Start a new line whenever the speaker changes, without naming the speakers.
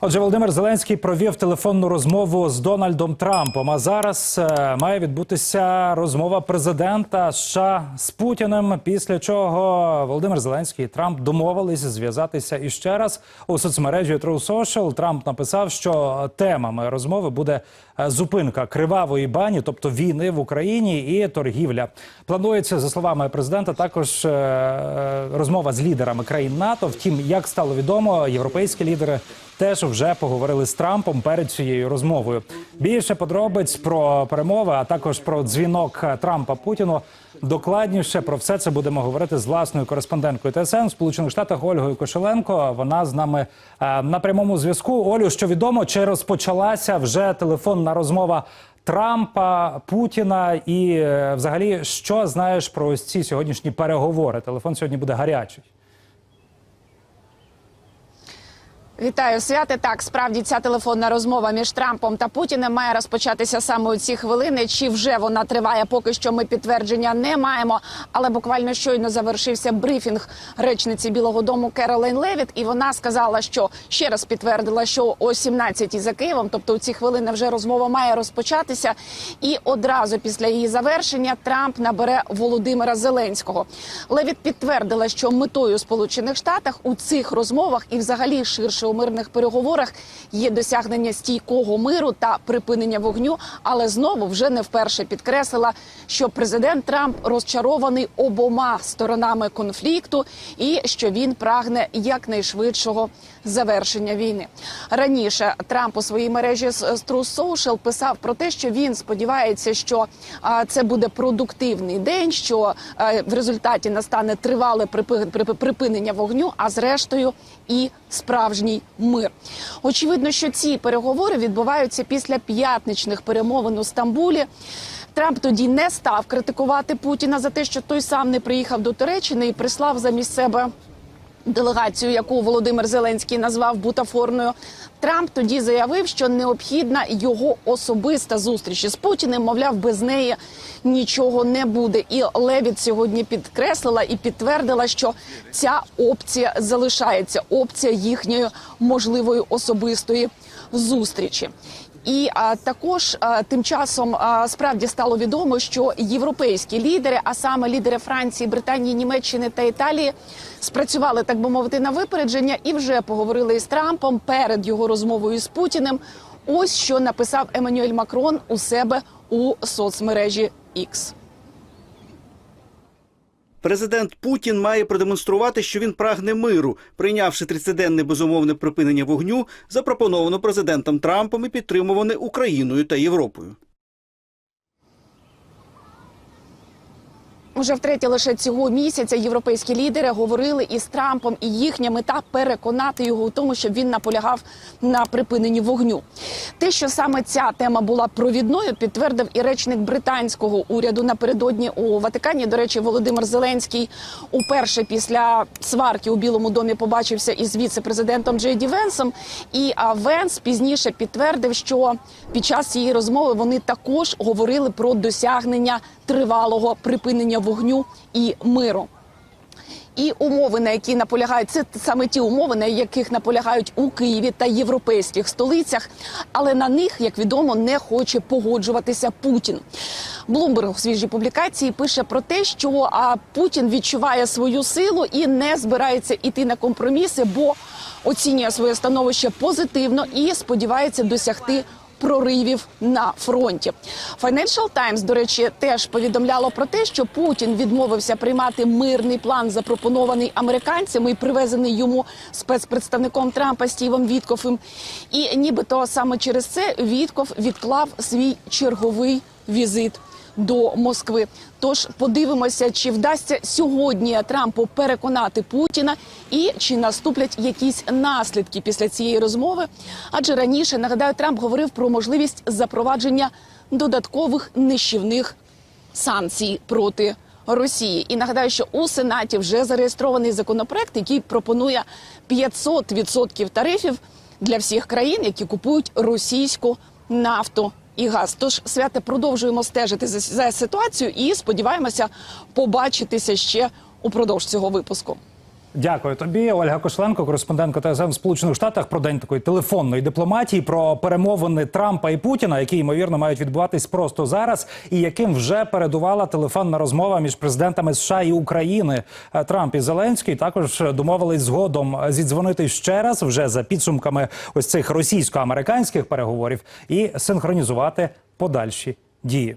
Отже, Володимир Зеленський провів телефонну розмову з Дональдом Трампом. А зараз е, має відбутися розмова президента США з Путіним. Після чого Володимир Зеленський і Трамп домовились зв'язатися іще раз у соцмережі True Social. Трамп написав, що темами розмови буде е, зупинка кривавої бані, тобто війни в Україні і торгівля. Планується за словами президента також е, розмова з лідерами країн НАТО. Втім, як стало відомо, європейські лідери теж вже поговорили з Трампом перед цією розмовою. Більше подробиць про перемови, а також про дзвінок Трампа Путіну. Докладніше про все це будемо говорити з власною кореспонденткою ТСН Сполучених Штатах Ольгою Кошеленко. Вона з нами е, на прямому зв'язку. Олю, що відомо, чи розпочалася вже телефонна розмова Трампа, Путіна, і е, взагалі, що знаєш про ось ці сьогоднішні переговори? Телефон сьогодні буде гарячий.
Вітаю святе. Так, справді ця телефонна розмова між Трампом та Путіним має розпочатися саме у ці хвилини. Чи вже вона триває? Поки що ми підтвердження не маємо. Але буквально щойно завершився брифінг речниці Білого Дому Керолайн Левіт, і вона сказала, що ще раз підтвердила, що о 17-й за Києвом, тобто у ці хвилини вже розмова має розпочатися. І одразу після її завершення Трамп набере Володимира Зеленського. Левіт підтвердила, що метою Сполучених Штатах у цих розмовах і взагалі ширше у мирних переговорах є досягнення стійкого миру та припинення вогню. Але знову вже не вперше підкреслила, що президент Трамп розчарований обома сторонами конфлікту і що він прагне якнайшвидшого завершення війни. Раніше Трамп у своїй мережі True Social писав про те, що він сподівається, що це буде продуктивний день, що а, в результаті настане тривале припи- припи- припинення вогню, а зрештою і справжній мир. Очевидно, що ці переговори відбуваються після п'ятничних перемовин у Стамбулі. Трамп тоді не став критикувати Путіна за те, що той сам не приїхав до Туреччини і прислав замість себе делегацію, яку Володимир Зеленський назвав бутафорною. Трамп тоді заявив, що необхідна його особиста зустріч із Путіним. Мовляв, без неї нічого не буде. І Левіт сьогодні підкреслила і підтвердила, що ця опція залишається опція їхньої можливої особистої зустрічі. І а, також а, тим часом а, справді стало відомо, що європейські лідери, а саме лідери Франції, Британії, Німеччини та Італії, спрацювали так би мовити на випередження і вже поговорили із Трампом перед його розмовою з Путіним. Ось що написав Еммануель Макрон у себе у соцмережі X.
Президент Путін має продемонструвати, що він прагне миру, прийнявши 30-денне безумовне припинення вогню, запропоновано президентом Трампом і підтримуване Україною та Європою.
Уже втретє лише цього місяця європейські лідери говорили із Трампом, і їхня мета переконати його у тому, щоб він наполягав на припиненні вогню. Те, що саме ця тема була провідною, підтвердив і речник британського уряду напередодні у Ватикані. До речі, Володимир Зеленський уперше після сварки у Білому домі побачився із віце-президентом Джей Ді Венсом. І Венс пізніше підтвердив, що під час цієї розмови вони також говорили про досягнення тривалого припинення вогню і миру. І умови, на які наполягають, це саме ті умови, на яких наполягають у Києві та європейських столицях, але на них, як відомо, не хоче погоджуватися Путін. Блумберг у свіжій публікації пише про те, що а, Путін відчуває свою силу і не збирається іти на компроміси, бо оцінює своє становище позитивно і сподівається досягти проривів на фронті. Financial Times, до речі, теж повідомляло про те, що Путін відмовився приймати мирний план, запропонований американцями і привезений йому спецпредставником Трампа Стівом Віткофом. І нібито саме через це Вітков відклав свій черговий візит. До Москви, тож подивимося, чи вдасться сьогодні Трампу переконати Путіна, і чи наступлять якісь наслідки після цієї розмови. Адже раніше нагадаю, Трамп говорив про можливість запровадження додаткових нищівних санкцій проти Росії. І нагадаю, що у Сенаті вже зареєстрований законопроект, який пропонує 500% тарифів для всіх країн, які купують російську нафту. І газ, тож святе продовжуємо стежити за, за ситуацією і сподіваємося побачитися ще упродовж цього випуску.
Дякую тобі, Ольга Кошленко, кореспондентка ТСМ в Сполучених Штатах про день такої телефонної дипломатії, про перемовини Трампа і Путіна, які ймовірно мають відбуватись просто зараз, і яким вже передувала телефонна розмова між президентами США і України. Е, Трамп і Зеленський також домовились згодом зідзвонити ще раз вже за підсумками ось цих російсько-американських переговорів і синхронізувати подальші дії.